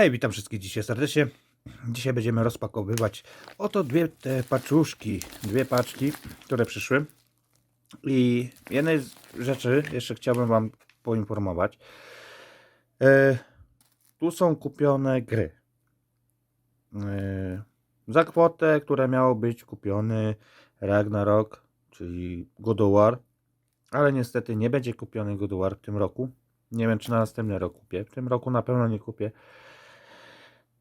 Hej, witam wszystkich dzisiaj serdecznie. Dzisiaj będziemy rozpakowywać oto dwie te paczuszki, dwie paczki, które przyszły. I jednej z rzeczy jeszcze chciałbym Wam poinformować. E, tu są kupione gry. E, za kwotę, która miało być kupiony Ragnarok, czyli God of War. Ale niestety nie będzie kupiony God of War w tym roku. Nie wiem, czy na następny rok kupię. W tym roku na pewno nie kupię.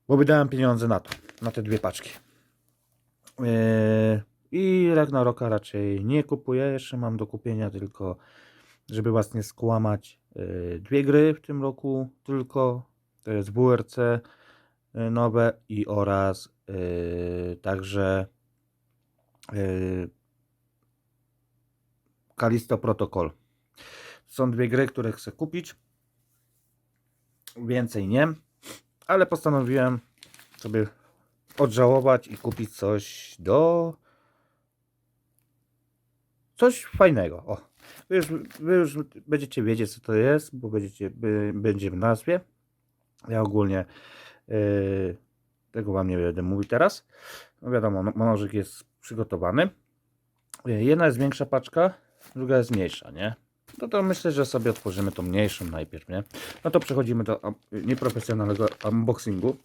Bo wydałem pieniądze na to, na te dwie paczki. Yy, I Ragnaroka raczej nie kupuję. Jeszcze mam do kupienia tylko, żeby was nie skłamać, yy, dwie gry w tym roku tylko. To jest WRC yy, nowe i oraz yy, także Kalisto Protocol. Są dwie gry, które chcę kupić. Więcej nie ale postanowiłem sobie odżałować i kupić coś do. Coś fajnego. O. Wy już, wy już będziecie wiedzieć, co to jest, bo będziecie, by, będzie w nazwie. Ja ogólnie yy, tego Wam nie będę mówił teraz. No wiadomo, no- nożyk jest przygotowany. Yy, Jedna jest większa paczka, druga jest mniejsza, nie? No to myślę, że sobie otworzymy tą mniejszą najpierw, nie? No to przechodzimy do nieprofesjonalnego unboxingu.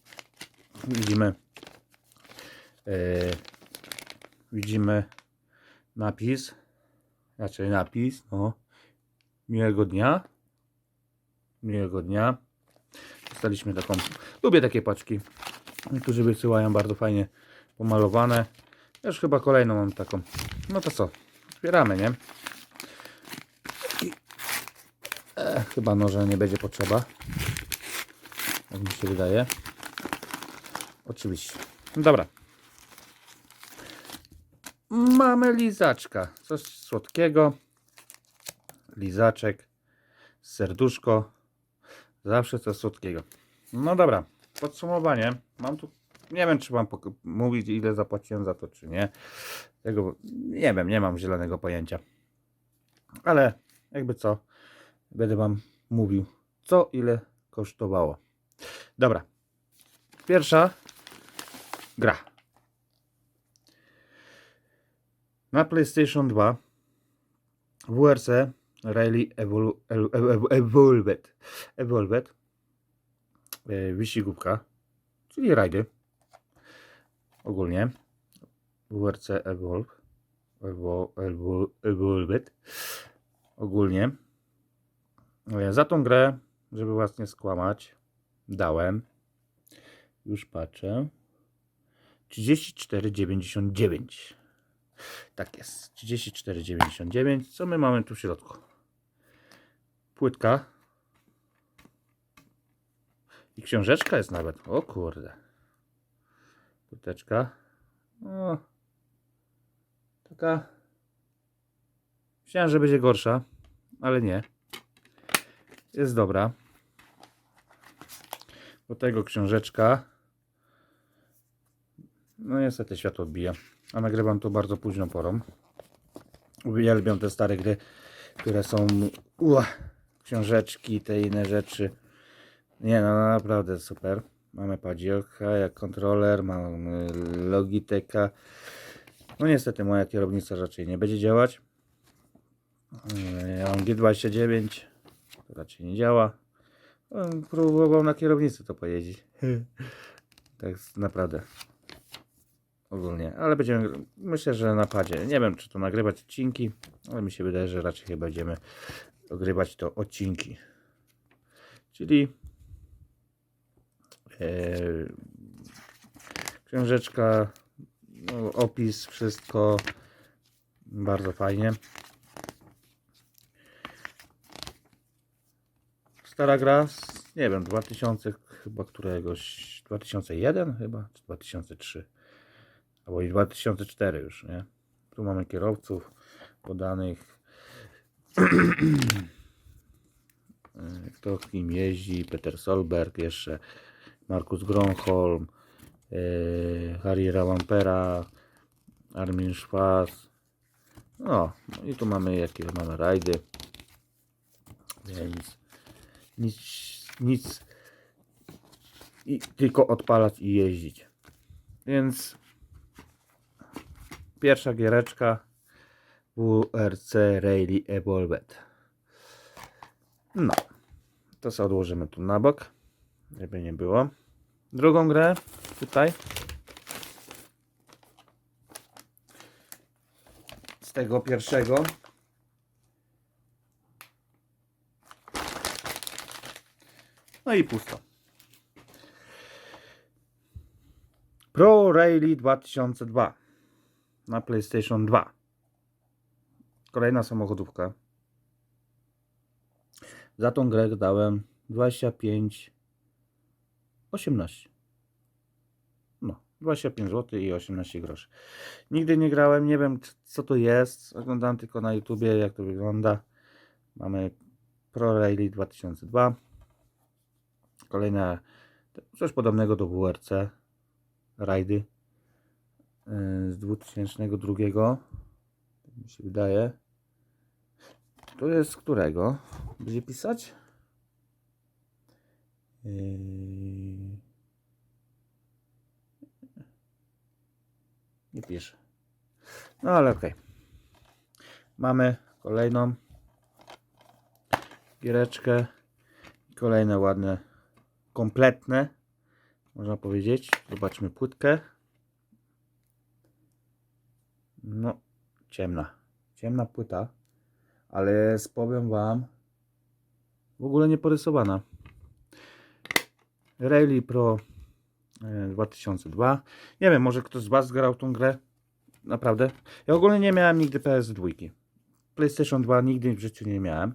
Widzimy e, widzimy napis raczej napis, no miłego dnia miłego dnia dostaliśmy taką, lubię takie paczki niektórzy wysyłają bardzo fajnie pomalowane ja już chyba kolejną mam taką no to co, otwieramy, nie? E, chyba noże nie będzie potrzeba. Jak mi się wydaje. Oczywiście. Dobra. Mamy lizaczka. Coś słodkiego. Lizaczek. Serduszko. Zawsze coś słodkiego. No dobra. Podsumowanie. Mam tu. Nie wiem, czy mam mówić, ile zapłaciłem za to, czy nie. Tego nie wiem, nie mam zielonego pojęcia. Ale jakby co będę Wam mówił, co ile kosztowało. Dobra. Pierwsza gra. Na PlayStation 2 WRC Rally Evol Ev- Ev- Evolved. Evolved. E, Wyścigówka, czyli rajdy. Ogólnie. WRC Evolve. Evo- Evo- Evolved. Ogólnie. E, Za tą grę, żeby was nie skłamać, dałem, już patrzę, 34,99. Tak jest, 34,99. Co my mamy tu w środku? Płytka. I książeczka jest nawet. O kurde. Płyteczka. O. Taka. Myślałem, że będzie gorsza, ale nie jest dobra. Do tego książeczka. No niestety światło odbija. A nagrywam to bardzo późną porą. Uwielbiam te stare gry, które są ua, książeczki, te inne rzeczy. Nie no, naprawdę super. Mamy Padziocha jak kontroler, mamy Logitecha. No niestety moja kierownica raczej nie będzie działać. Ja mam G29 to raczej nie działa. Próbował na kierownicy to pojeździć. tak jest naprawdę. Ogólnie, ale będziemy, myślę, że na padzie. Nie wiem, czy to nagrywać odcinki, ale mi się wydaje, że raczej chyba będziemy ogrywać to odcinki. Czyli e, książeczka, no, opis, wszystko bardzo fajnie. stara gra, z, nie wiem, 2000 chyba któregoś, 2001 chyba, czy 2003, albo i 2004 już, nie? Tu mamy kierowców podanych, kto kim jeździ, Peter Solberg jeszcze, Markus Gronholm, e, Harry Rawampera, Armin Schwarz, no, no i tu mamy jakie mamy rajdy, więc nic, nic. I tylko odpalać i jeździć. Więc pierwsza giereczka WRC Rally Evolved. No, to sobie odłożymy tu na bok, żeby nie było. Drugą grę tutaj. Z tego pierwszego. No i pusto. Pro Rally 2002 na PlayStation 2. Kolejna samochodówka. Za tą grę dałem 25 18. No, 25 zł i 18 groszy. Nigdy nie grałem, nie wiem co to jest. Oglądam tylko na YouTubie jak to wygląda. Mamy Pro Rally 2002. Kolejne coś podobnego do WRC rajdy z 2002 tak mi się wydaje. To jest z którego? Będzie pisać? Yy, nie pisze. No ale okej. Mamy kolejną giereczkę kolejne ładne kompletne można powiedzieć. Zobaczmy płytkę. No, ciemna. Ciemna płyta, ale jest, powiem Wam, w ogóle nie porysowana. Rally Pro e, 2002. Nie wiem, może ktoś z Was grał tą grę? Naprawdę. Ja ogólnie nie miałem nigdy PS2. PlayStation 2 nigdy w życiu nie miałem.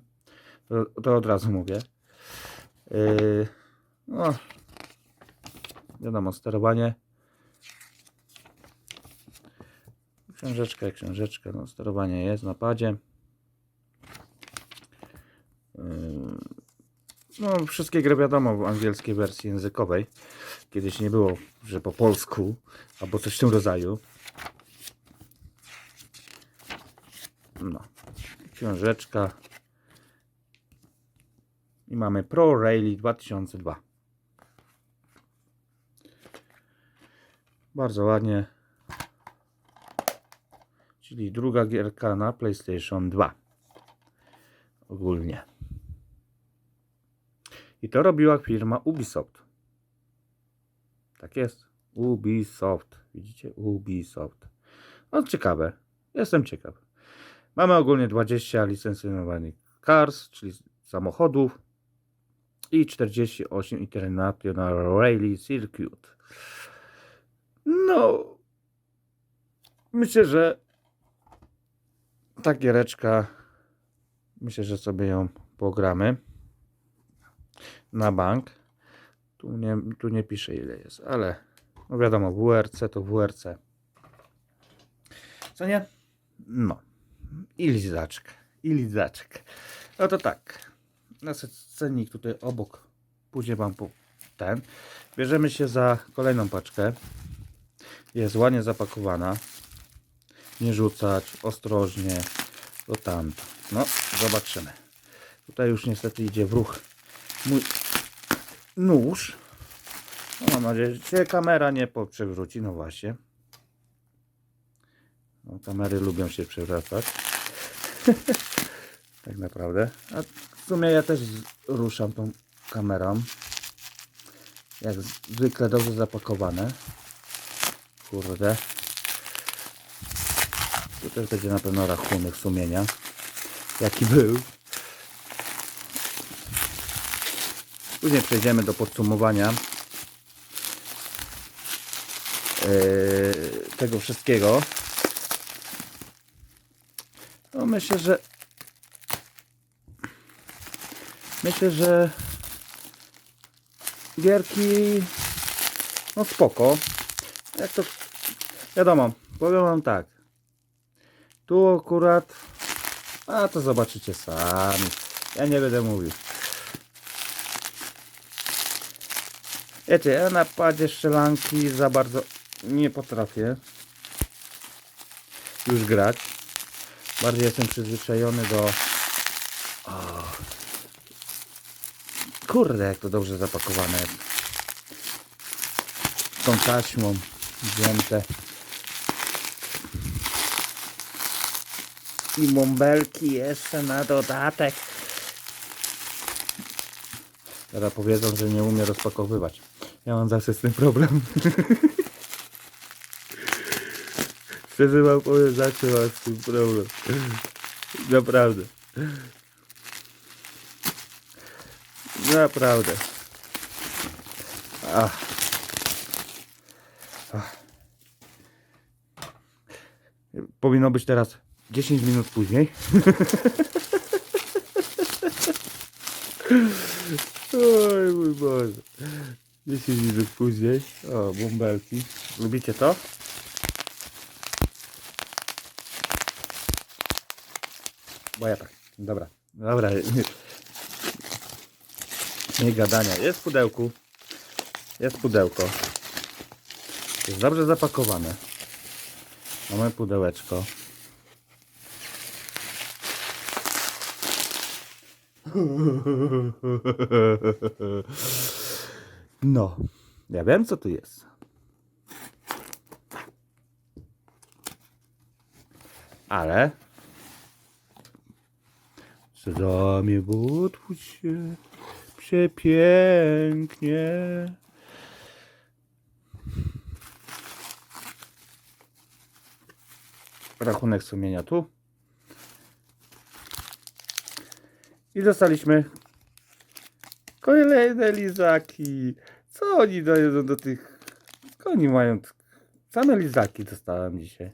To, to od razu mówię. Yy, no, wiadomo, sterowanie. Książeczka, książeczka, no, sterowanie jest na padzie. Yy, No, wszystkie gry wiadomo w angielskiej wersji językowej. Kiedyś nie było, że po polsku albo coś w tym rodzaju. No, książeczka. I mamy Pro Rally 2002. Bardzo ładnie. Czyli druga gierka na PlayStation 2. Ogólnie. I to robiła firma Ubisoft. Tak jest. Ubisoft. Widzicie? Ubisoft. No ciekawe. Jestem ciekaw. Mamy ogólnie 20 licencjonowanych cars, czyli samochodów i 48 International Rally Circuit. No, myślę, że ta giereczka, myślę, że sobie ją pogramy na bank. Tu nie, tu nie pisze ile jest, ale no wiadomo, WRC to WRC. Co nie? No. I lizaczek. I lizaczek. No to tak. Na cennik tutaj obok. Później wam po ten. Bierzemy się za kolejną paczkę. Jest ładnie zapakowana. Nie rzucać, ostrożnie. To tamto. No, zobaczymy. Tutaj już niestety idzie w ruch mój nóż. No, mam nadzieję, że się kamera nie przewróci. No właśnie. No, kamery lubią się przewracać. tak naprawdę. A w sumie ja też ruszam tą kamerą. Jak zwykle dobrze zapakowane. Kurde. Tu też będzie na pewno rachunek sumienia. Jaki był. Później przejdziemy do podsumowania yy, tego wszystkiego. No myślę, że myślę, że gierki no spoko. Jak to wiadomo, powiem wam tak. Tu akurat a to zobaczycie sami. Ja nie będę mówił. Wiecie, ja na padzie strzelanki za bardzo nie potrafię już grać. Bardziej jestem przyzwyczajony do... O. Kurde, jak to dobrze zapakowane tą taśmą wzięte. I bąbelki jeszcze na dodatek. Teraz powiedzą, że nie umie rozpakowywać. Ja mam zawsze z tym problem. Szczerze wam powiem, zawsze mam z tym problem. Naprawdę. Naprawdę. Ach. Ach. Powinno być teraz 10 minut później. Oj mój Boże. 10 minut później. O, bąbelki. Lubicie to? Bo ja tak. Dobra. Dobra. Nie gadania. Jest w pudełku. Jest pudełko. Jest dobrze zapakowane. Mamy pudełeczko. No, ja wiem co tu jest. Ale Ramię otwórz się przepięknie. Rachunek sumienia tu. I dostaliśmy kolejne lizaki. Co oni dają do tych... Co oni mają? Same lizaki dostałem dzisiaj.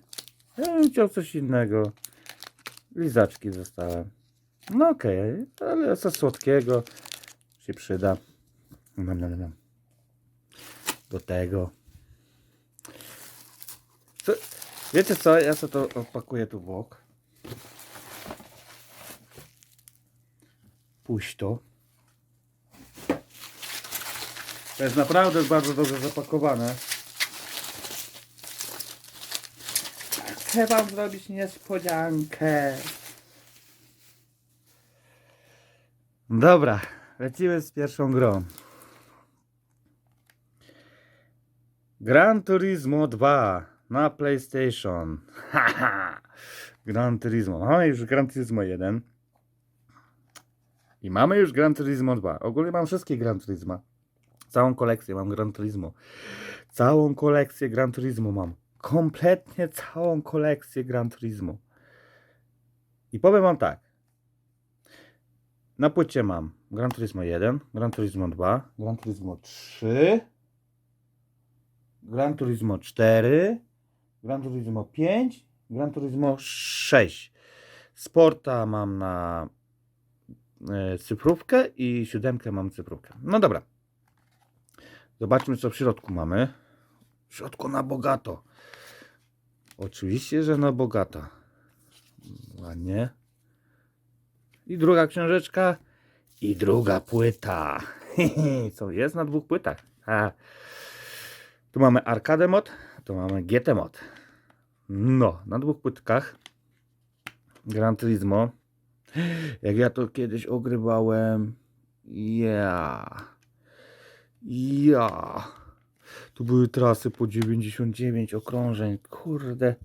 Ja bym chciał coś innego. Lizaczki dostałem. No okej, ale co słodkiego się przyda. Nam, nam, nam. Do tego. Co, wiecie co? Ja sobie to opakuję tu w bok. Puść to. To jest naprawdę bardzo dobrze zapakowane. Chcę wam zrobić niespodziankę. Dobra, lecimy z pierwszą grą. Gran Turismo 2 na PlayStation. Gran Turismo. Mamy już Gran Turismo 1. I mamy już Gran Turismo 2. Ogólnie mam wszystkie Gran Turismo. Całą kolekcję mam Gran Turismo. Całą kolekcję Gran Turismo mam. Kompletnie całą kolekcję Gran Turismo. I powiem wam tak. Na płycie mam Gran Turismo 1, Gran Turismo 2, Gran Turismo 3, Gran Turismo 4, Gran Turismo 5, Gran Turismo 6. Sporta mam na cyfrówkę i siódemkę mam cyfrówkę. No dobra. Zobaczmy co w środku mamy. W środku na bogato. Oczywiście, że na bogato. Ładnie. I druga książeczka. I druga płyta. Co jest na dwóch płytach? A. Tu mamy Arcade Mod, tu mamy GT Mod. No, na dwóch płytkach. Gran Turismo. Jak ja to kiedyś ogrywałem. Ja. Ja. Tu były trasy po 99 okrążeń. Kurde.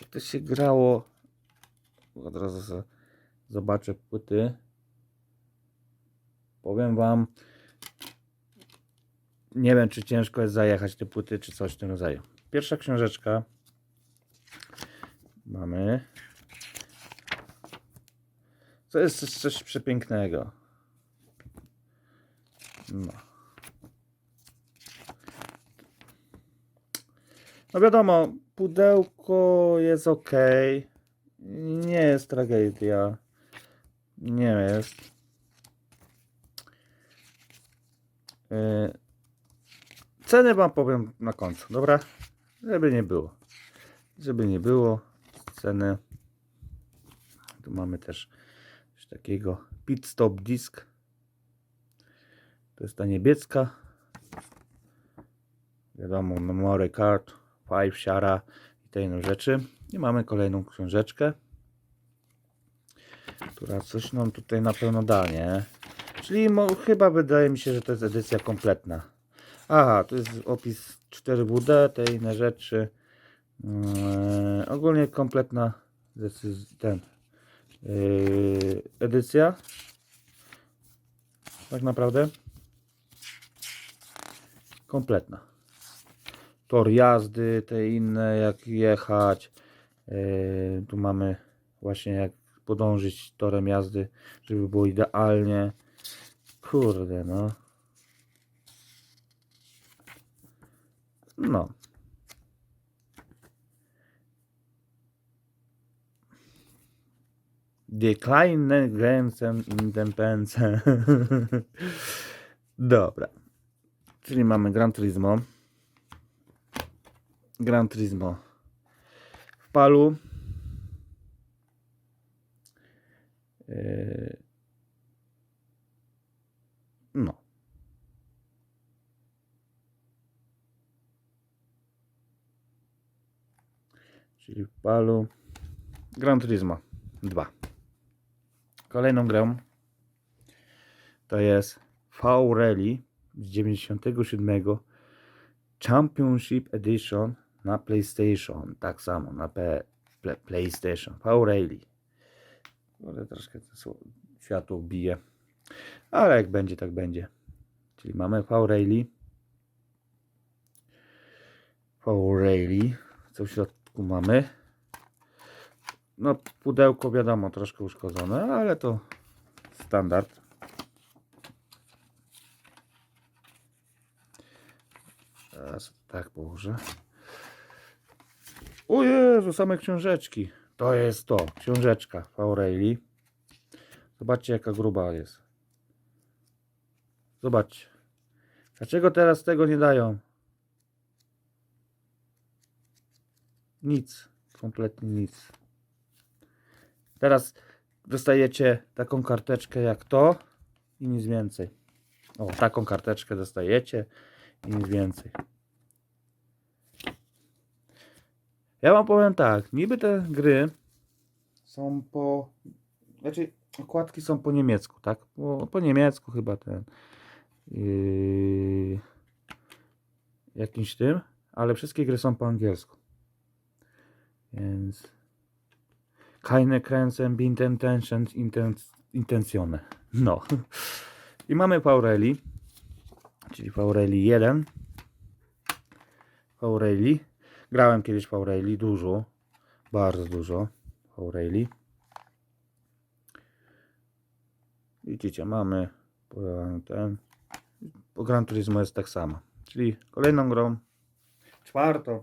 Jak to się grało. Od razu zobaczę płyty. Powiem wam, nie wiem czy ciężko jest zajechać te płyty, czy coś w tym rodzaju. Pierwsza książeczka. Mamy. To jest coś, przepięknego. No. No wiadomo, pudełko jest ok. Nie jest tragedia. Nie jest. Yy, Ceny wam powiem na końcu, dobra? Żeby nie było. Żeby nie było ceny. Tu mamy też takiego pit stop disk. To jest ta niebieska. Wiadomo, memory card, five siara i te inne rzeczy. I mamy kolejną książeczkę, która coś nam tutaj na pewno da, nie? Czyli chyba wydaje mi się, że to jest edycja kompletna. Aha, to jest opis 4WD tej na rzeczy. Eee, ogólnie kompletna ten, yy, edycja. Tak naprawdę. Kompletna. Tor jazdy, te inne, jak jechać. Yy, tu mamy właśnie jak podążyć torem jazdy, żeby było idealnie. Kurde, no. No. Decline Grenzen Independence. Dobra. Czyli mamy Gran Turismo. Gran Turismo w palu. Yy, No. Czyli w palu. Gran Turismo 2. Kolejną grą to jest V-Rally z 97 Championship Edition na PlayStation. Tak samo na P Play- PlayStation. V-Rally. Może troszkę to światło bije. Ale jak będzie, tak będzie. Czyli mamy V-Rally. V-Rally. Co w środku mamy? No, pudełko wiadomo, troszkę uszkodzone, ale to standard. Teraz tak położę. O Jezu, same książeczki. To jest to, książeczka Aureli. Zobaczcie jaka gruba jest. Zobaczcie. Dlaczego teraz tego nie dają? Nic. Kompletnie nic. Teraz dostajecie taką karteczkę jak to i nic więcej. O, taką karteczkę dostajecie i nic więcej. Ja wam powiem tak, niby te gry są po. Znaczy, okładki są po niemiecku, tak? Po, po niemiecku chyba ten. Yy, jakimś tym, ale wszystkie gry są po angielsku. Więc. Keine Grenzen binden tensions intencjone. No. I mamy Paureli, czyli Paureli 1. Paureli. Grałem kiedyś w Aureli dużo, bardzo dużo w Aureli. Widzicie, mamy ten. Po Gran Turismo jest tak samo. Czyli kolejną grą, czwartą,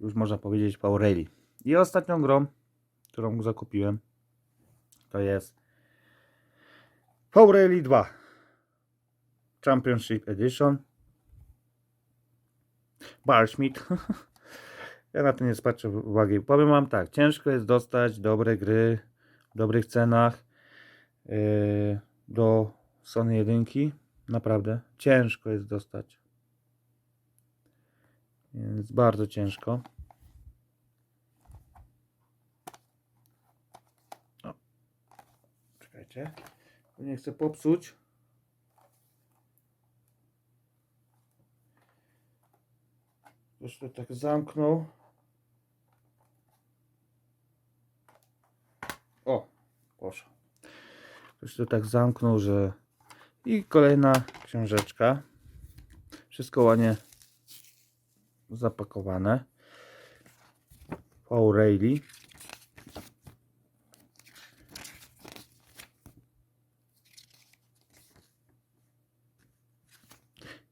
już można powiedzieć w Aureli. I ostatnią grą, którą zakupiłem, to jest Aureli 2 Championship Edition. Barschmidt. Ja na to nie spatrzę uwagi. Powiem wam tak, ciężko jest dostać dobre gry w dobrych cenach yy, do Sony 1. Naprawdę ciężko jest dostać. Więc bardzo ciężko. O. Czekajcie. Nie chcę popsuć. Ktoś to tak zamknął. O, poszło. Ktoś to tak zamknął, że... I kolejna książeczka. Wszystko ładnie zapakowane. O'Reilly.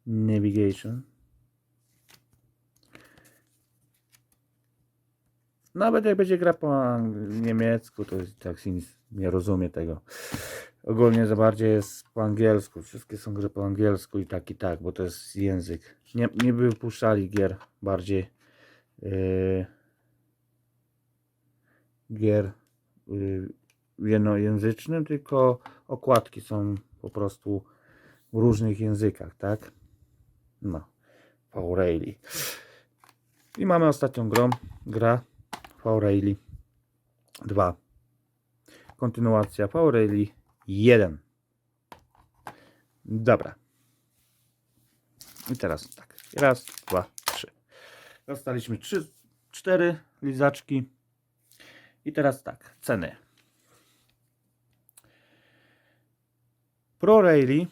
Navigation. Nawet jak będzie gra po niemiecku, to tak się nic nie rozumie tego. Ogólnie za bardziej jest po angielsku. Wszystkie są gry po angielsku i tak i tak, bo to jest język. Nie, nie wypuszczali gier bardziej yy, gier yy, jednojęzycznym, tylko okładki są po prostu w różnych językach, tak? No, Aureli. I mamy ostatnią grą, gra Aureli 2. Kontynuacja Aureli 1. Dobra. I teraz tak. Raz, dwa, trzy. Dostaliśmy trzy, cztery lizaczki. I teraz tak. Ceny. Pro Rally,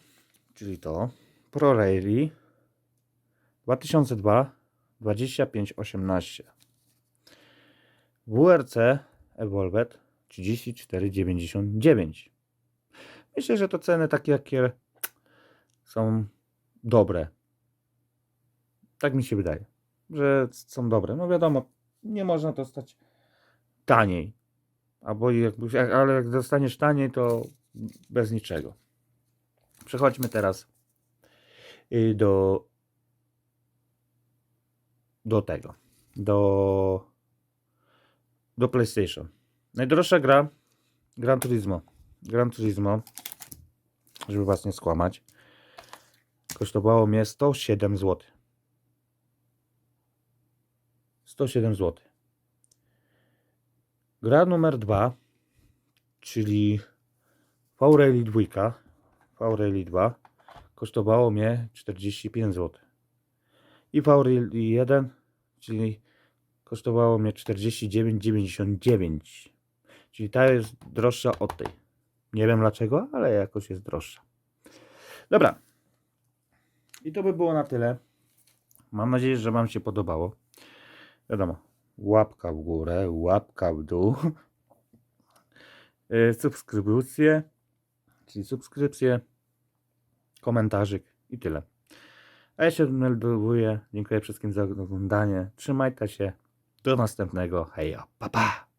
czyli to. Pro Rally 2002 2518. WRC Evolved 34,99. Myślę, że to ceny takie, jakie są dobre. Tak mi się wydaje, że są dobre. No wiadomo, nie można to stać taniej. Albo jakby, ale jak dostaniesz taniej, to bez niczego. Przechodźmy teraz y, do do tego. Do do PlayStation. Najdroższa gra Gran Turismo. Gran Turismo, żeby was nie skłamać, kosztowało mnie 107 zł. 107 zł. Gra numer 2, czyli V-Rally 2, V-Rally 2 kosztowało mnie 45 zł. I V-Rally 1, czyli kosztowało mnie 49,99. Czyli ta jest droższa od tej. Nie wiem dlaczego, ale jakoś jest droższa. Dobra. I to by było na tyle. Mam nadzieję, że Wam się podobało. Wiadomo, łapka w górę, łapka w dół. Yy, Subskrypcje, czyli subskrypcje, komentarzyk i tyle. A ja się melduję. Dziękuję wszystkim za oglądanie. Trzymajcie się. Do następnego. Hejo. Pa, pa.